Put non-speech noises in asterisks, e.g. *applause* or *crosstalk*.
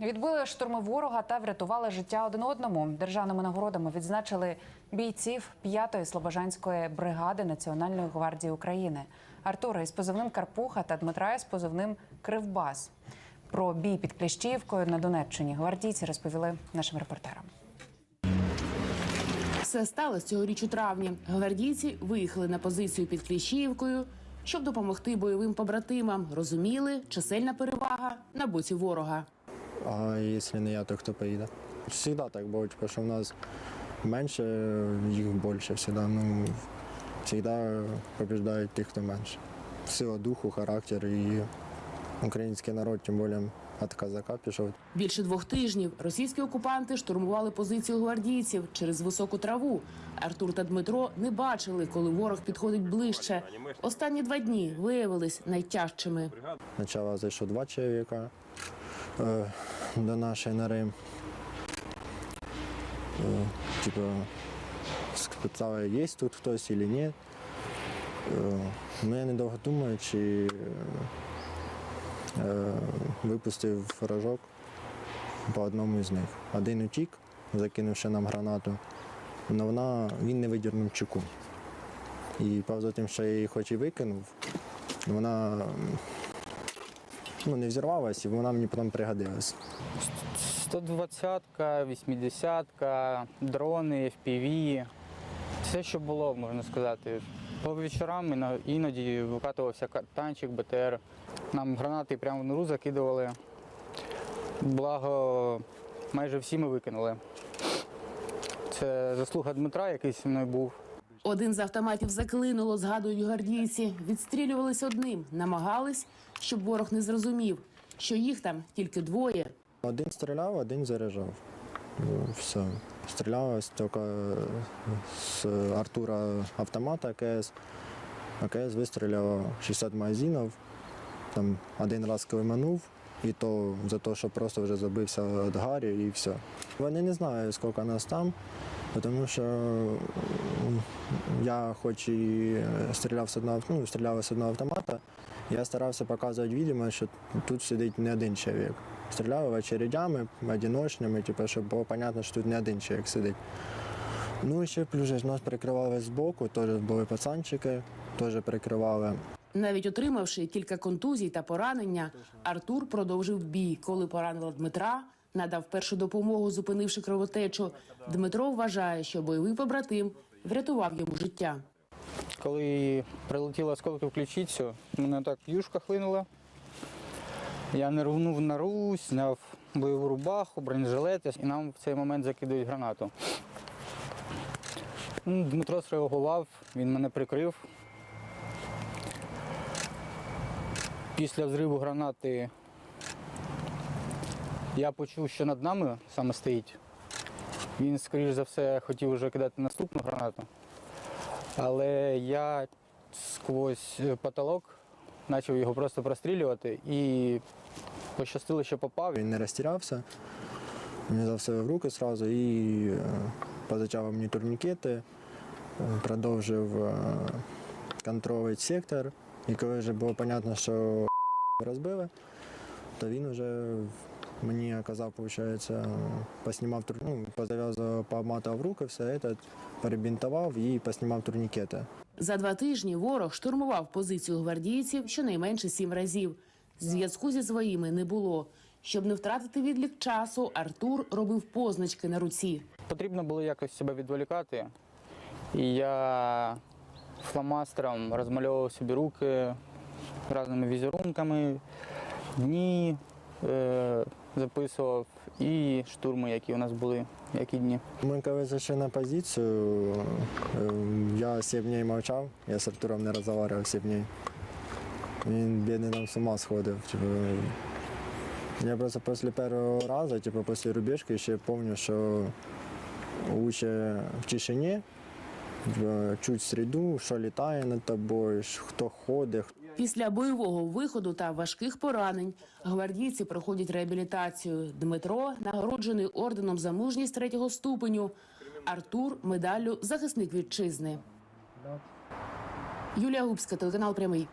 Відбили штурми ворога та врятували життя один одному. Державними нагородами відзначили бійців 5-ї Слобожанської бригади Національної гвардії України Артура із позивним Карпуха та Дмитра із позивним Кривбас. Про бій під Кліщіївкою на Донеччині гвардійці розповіли нашим репортерам. Все сталося цьогоріч у травні. Гвардійці виїхали на позицію під Кліщіївкою, щоб допомогти бойовим побратимам. Розуміли, чисельна перевага на боці ворога. А якщо не я, то хто поїде? Всегда так було, типу, що в нас менше, їх більше. Всегда, ну, завжди побіждають тих, хто менше. Сила духу, характер і український народ, тим більше від казака пішов. Більше двох тижнів російські окупанти штурмували позицію гвардійців через високу траву. Артур та Дмитро не бачили, коли ворог підходить ближче. Останні два дні виявились найтяжчими. Спочатку зайшло два чоловіка е, до нашої нори. Е, типу, спитали, є тут хтось чи ні. Е, ну, я недовго думаючи, е, випустив рожок по одному з них. Один утік, закинувши нам гранату, але вона, він не видірнув чеку. І поза тим, що я її хоч і викинув, вона ну, не взірвалась, і вона мені потім пригодилась. 120-ка, 80-ка, дрони, FPV. Все, що було, можна сказати. По вечорам іноді викатувався танчик, БТР. Нам гранати прямо в нору закидували. Благо, майже всі ми викинули. Це заслуга Дмитра, який зі мною був. Один з автоматів заклинуло, згадують гвардійці. Відстрілювались одним, намагались, щоб ворог не зрозумів, що їх там тільки двоє. Один стріляв, один заряджав. Ну, Все. Стрілялось тільки з Артура автомата АКС. АКС вистріляло 60 магазинів. Там один раз климанув, і то за те, що просто вже забився від Гарі і все. Вони не знають, скільки нас там, тому що я хоч і стріляв з одного, ну, стріляв з одного автомата, я старався показувати відомо, що тут сидить не один чоловік. Стріляв очередями, одиночними, типу, щоб було зрозуміло, що тут не один чоловік сидить. Ну і ще плюс нас прикривали збоку, теж були пацанчики, теж прикривали. Навіть отримавши кілька контузій та поранення, Артур продовжив бій. Коли поранила Дмитра, надав першу допомогу, зупинивши кровотечу. Дмитро вважає, що бойовий побратим врятував йому життя. Коли прилетіла осколки в ключицю, мене так юшка хлинула. Я не рвнув на русь, зняв бойову рубаху, бронежилет, і нам в цей момент закидують гранату. Ну, Дмитро среагував, він мене прикрив. Після взриву гранати я почув, що над нами саме стоїть. Він, скоріш за все, хотів вже кидати наступну гранату. Але я сквозь е, потолок почав його просто прострілювати і пощастило, що попав. Він не розтірався, він взяв себе в руки одразу і е, позачав мені турнікети, е, продовжив контролювати сектор. І коли вже було зрозуміло, що *laughs* розбили, то він вже мені оказав, виходить, поснімав ну, позав'язав, пообматав руки, все це, перебінтував і поснімав турнікети. За два тижні ворог штурмував позицію гвардійців щонайменше сім разів. Зв'язку зі своїми не було. Щоб не втратити відлік часу, Артур робив позначки на руці. Потрібно було якось себе відволікати. І я фломастером розмальовував собі руки різними візерунками, дні записував і штурми, які у нас були, які дні. Ми коли зайшли на позицію, е, я 7 днів мовчав, я з Артуром не розмовляв 7 днів. Він бідний там з ума сходив. Типу, я просто після першого разу, типу, після рубежки, ще пам'ятаю, що лучше в тишині, типу, чуть среду, що літає над тобою, хто ходить, Після бойового виходу та важких поранень гвардійці проходять реабілітацію. Дмитро нагороджений орденом за мужність третього ступеню. Артур медаллю захисник вітчизни. Юлія Губська, телеканал Прямий.